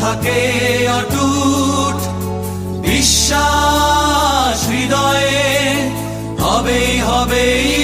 থাকে অটুট বিশ্বাস হৃদয়ে হবেই হবেই